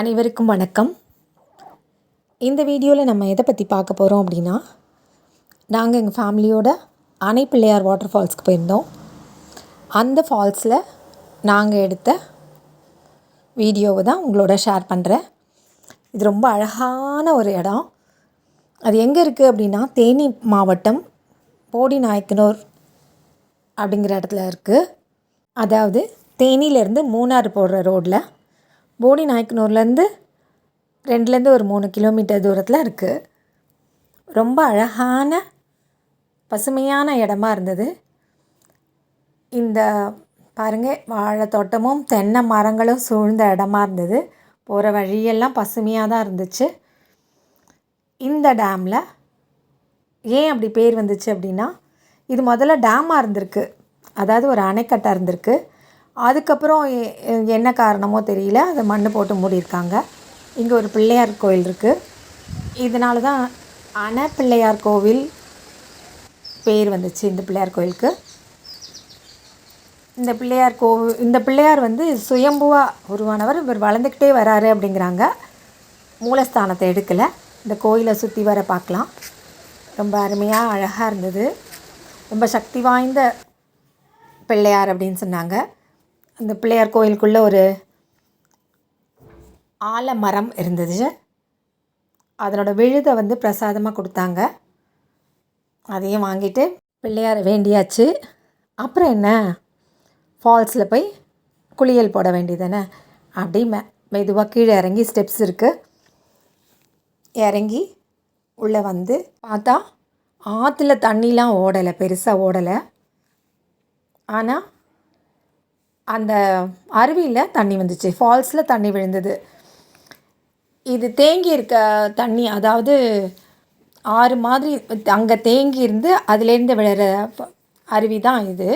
அனைவருக்கும் வணக்கம். இந்த வீடியோவில் நம்ம எதை பற்றி பார்க்க போகிறோம் அப்படின்னா நாங்கள் எங்கள் ஃபேமிலியோட அணை பிள்ளையார் வாட்டர் ஃபால்ஸ்க்கு போயிருந்தோம். அந்த ஃபால்ஸில் நாங்கள் எடுத்த வீடியோவை தான் உங்களோட ஷேர் பண்ணுறேன் இது ரொம்ப அழகான ஒரு இடம். அது எங்கே இருக்குது அப்படின்னா தேனி மாவட்டம் போடி நாயக்கனூர் அப்படிங்கிற இடத்துல இருக்குது அதாவது தேனியிலேருந்து மூணாறு போடுற ரோட்டில் போனி நாயக்கனூர்லேருந்து ரெண்டுலேருந்து ஒரு மூணு கிலோமீட்டர் தூரத்தில் இருக்குது ரொம்ப அழகான பசுமையான இடமா இருந்தது. இந்த பாருங்கள் வாழை தோட்டமும் தென்னை மரங்களும் சூழ்ந்த இடமா இருந்தது. போகிற வழியெல்லாம் பசுமையாக தான் இருந்துச்சு. இந்த டேமில் ஏன் அப்படி பேர் வந்துச்சு அப்படின்னா இது முதல்ல டேமாக இருந்திருக்கு. அதாவது ஒரு அணைக்கட்டாக இருந்திருக்கு. அதுக்கப்புறம் என்ன காரணமோ தெரியல. அதை மண் போட்டு மூடியிருக்காங்க. இங்கே ஒரு பிள்ளையார் கோயில் இருக்குது இதனால தான் அண பிள்ளையார் கோவில் பேர் வந்துச்சு இந்த பிள்ளையார் கோயிலுக்கு. இந்த பிள்ளையார் கோவில் இந்த பிள்ளையார் வந்து சுயம்புவாக உருவானவர். இவர் வளர்ந்துக்கிட்டே வராரு அப்படிங்கிறாங்க. மூலஸ்தானத்தை எடுக்கலை. இந்த கோயிலை சுற்றி வர பார்க்கலாம். ரொம்ப அருமையாக அழகாக இருந்தது. ரொம்ப சக்தி வாய்ந்த பிள்ளையார் அப்படின்னு சொன்னாங்க. அந்த பிள்ளையார் கோயிலுக்குள்ளே ஒரு ஆலமரம் இருந்தது. அதனோட விழுதை வந்து பிரசாதமாக கொடுத்தாங்க. அதையும் வாங்கிட்டு பிள்ளையார் வேண்டியாச்சு. அப்புறம் என்ன? ஃபால்ஸில் போய் குளியல் போட வேண்டியதானே அப்படி மெ மெதுவாக கீழே இறங்கி ஸ்டெப்ஸ் இருக்குது இறங்கி உள்ளே வந்து பார்த்தா ஆற்றுல தண்ணிலாம் ஓடலை பெருசாக ஓடலை. ஆனால் அந்த அருவியில் தண்ணி வந்துச்சு. ஃபால்ஸில் தண்ணி விழுந்தது. இது தேங்கி இருக்க தண்ணி அதாவது ஆறு மாதிரி அங்கே தேங்கி இருந்து அதுலேருந்து விழுற அருவி தான் இது.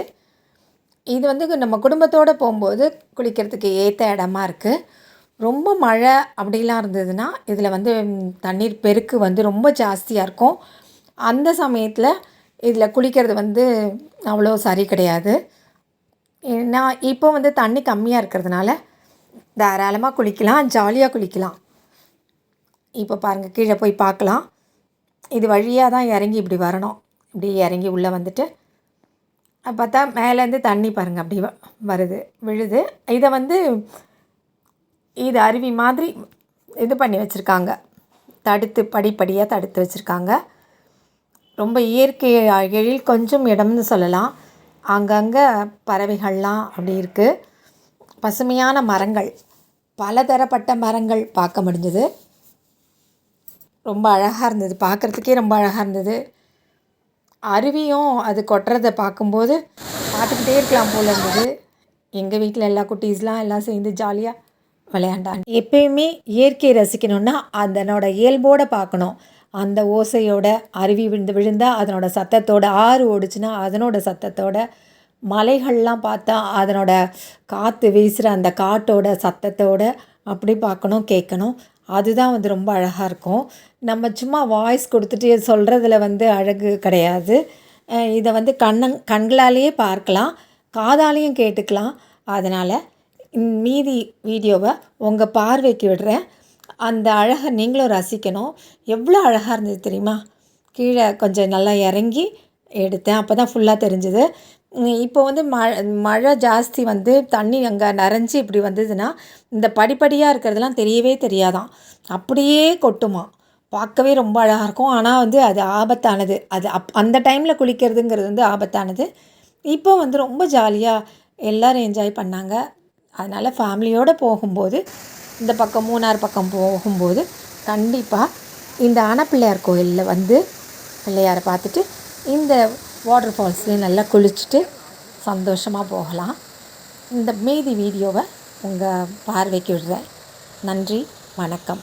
இது வந்து நம்ம குடும்பத்தோடு போகும்போது குளிக்கிறதுக்கு ஏற்ற இடமா இருக்குது ரொம்ப மழை அப்படிலாம் இருந்ததுன்னா இதில் வந்து தண்ணீர் பெருக்கு வந்து ரொம்ப ஜாஸ்தியாக இருக்கும். அந்த சமயத்தில் இதில் குளிக்கிறது வந்து அவ்வளோ சரி கிடையாது. நான் இப்போ வந்து தண்ணி கம்மியாக இருக்கிறதுனால தாராளமாக குளிக்கலாம் ஜாலியாக குளிக்கலாம். இப்போ பாருங்கள் கீழே போய் பார்க்கலாம். இது வழியாக தான் இறங்கி இப்படி வரணும். இப்படி இறங்கி உள்ளே வந்துட்டு பார்த்தா மேலேருந்து தண்ணி பாருங்கள் அப்படி வ- வருது விழுது. இதை வந்து இது அருவி மாதிரி இது பண்ணி வச்சுருக்காங்க. தடுத்து படிப்படியாக தடுத்து வச்சுருக்காங்க. ரொம்ப இயற்கை எழில் கொஞ்சம் இடம்னு சொல்லலாம். அங்கங்கே பறவைகள்லாம் அப்படி இருக்குது பசுமையான மரங்கள் பலதரப்பட்ட மரங்கள் பார்க்க முடிஞ்சது. ரொம்ப அழகாக இருந்தது. பார்க்குறதுக்கே ரொம்ப அழகாக இருந்தது. அருவியும் அது கொட்டுறதை பார்க்கும்போது பார்த்துக்கிட்டே இருக்கலாம் போல இருந்தது. எங்கள் வீட்டில் எல்லா குட்டீஸ்லாம் எல்லாம் சேர்ந்து ஜாலியாக விளையாண்டாங்க. எப்பயுமே இயற்கையை ரசிக்கணும்னா அதனோட இயல்போடு பார்க்கணும். அந்த ஓசையோட அருவி விழுந்து விழுந்தால் அதனோட சத்தத்தோட ஆறு ஓடுச்சுன்னா அதனோட சத்தத்தோட மலைகள்லாம் பார்த்தா அதனோட காற்று வீசுகிற அந்த காட்டோட சத்தத்தோட அப்படி பார்க்கணும் கேட்கணும். அதுதான் வந்து ரொம்ப அழகாக இருக்கும். நம்ம சும்மா வாய்ஸ் கொடுத்துட்டு சொல்கிறதுல வந்து அழகு கிடையாது. இதை வந்து கண்ணன் கண்களாலேயே பார்க்கலாம். காதாலேயும் கேட்டுக்கலாம். அதனால் மீதி வீடியோவை உங்கள் பார்வைக்கு விடுறேன். அந்த அழகை நீங்களும் ரசிக்கணும். எவ்வளோ அழகாக இருந்தது தெரியுமா? கீழே கொஞ்சம் நல்லா இறங்கி எடுத்தேன். அப்போ தான் ஃபுல்லாக தெரிஞ்சுது. இப்போ வந்து மழை மழை ஜாஸ்தி வந்து தண்ணி அங்கே நிறைஞ்சி இப்படி வந்ததுன்னா இந்த படிப்படியாக இருக்கிறதெல்லாம் தெரியவே தெரியாதாம் அப்படியே கொட்டுமா பார்க்கவே ரொம்ப அழகாக இருக்கும். ஆனால் வந்து அது ஆபத்தானது. அது அப் அந்த டைமில் குளிக்கிறதுங்கிறது வந்து ஆபத்தானது. இப்போ வந்து ரொம்ப ஜாலியாக எல்லோரும் என்ஜாய் பண்ணாங்க. அதனால் ஃபேமிலியோடு போகும்போது இந்த பக்கம் மூணார் பக்கம் போகும்போது கண்டிப்பாக இந்த அணப்பிள்ளையார் கோயிலில் வந்து பிள்ளையாரை பார்த்துட்டு இந்த வாட்டர் ஃபால்ஸ்லேயும் நல்லா குளிச்சுட்டு சந்தோஷமாக போகலாம். இந்த மீதி வீடியோவை உங்கள் பார்வைக்கு விடுறேன். நன்றி வணக்கம்.